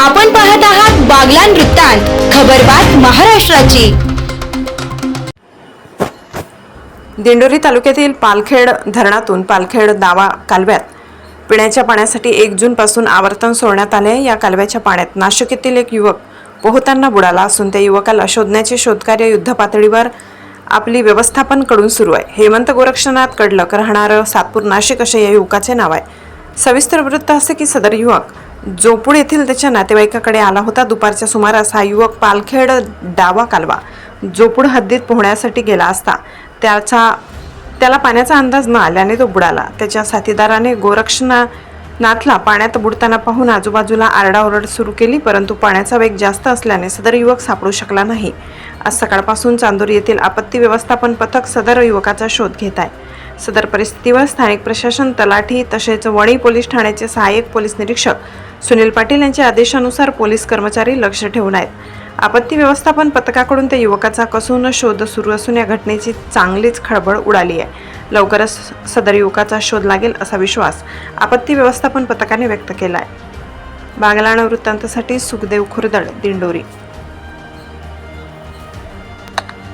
आपण पाहत आहात बागलान वृत्तांत खबरबात महाराष्ट्राची. दिंडोरी तालुक्यातील पालखेड धरणातून पालखेड दावा कालव्यात पिण्याच्या पाण्यासाठी एक जूनपासून आवर्तन सोडण्यात आले. या कालव्याच्या पाण्यात नाशिक येथील एक युवक पोहताना बुडाला असून त्या युवकाला शोधण्याचे शोधकार्य युद्धपातळीवर आपली व्यवस्थापनकडून सुरू आहे. हेमंत गोरक्षनाथ कडलक राहणारं सातपूर नाशिक असे या युवकाचे नाव आहे. सविस्तर वृत्त असे की सदर युवक जोपूड येथील त्याच्या नातेवाईकाकडे आला होता. दुपारच्या सुमारास हा युवक पालखेड डावा कालवा जोपूड हद्दीत पोहण्यासाठी गेला असता. त्याचा त्याला पाण्याचा अंदाज न आल्याने तो बुडाला. त्याच्या साथीदाराने गोरक्षना नाथला पाण्यात बुडताना पाहून आजूबाजूला आरडाओरड सुरू केली परंतु पाण्याचा वेग जास्त असल्याने सदर युवक सापडू शकला नाही. आज सकाळपासून चांदूर येथील आपत्ती व्यवस्थापन पथक सदर युवकाचा शोध घेत आहे. सदर परिस्थितीवर स्थानिक प्रशासन तलाठी तसेच वणी पोलीस ठाण्याचे सहाय्यक पोलीस निरीक्षक सुनील पाटील यांच्या आदेशानुसार पोलीस कर्मचारी लक्ष ठेवून आहेत. आपत्ती व्यवस्थापन पथकाकडून त्या युवकाचा कसून शोध सुरू असून या घटनेची चांगलीच खळबळ उडाली आहे. लवकरच सदर युवकाचा शोध लागेल असा विश्वास आपत्ती व्यवस्थापन पथकाने व्यक्त केला आहे बागलाणा वृत्तांतासाठी सुखदेव खुर्दळ दिंडोरी.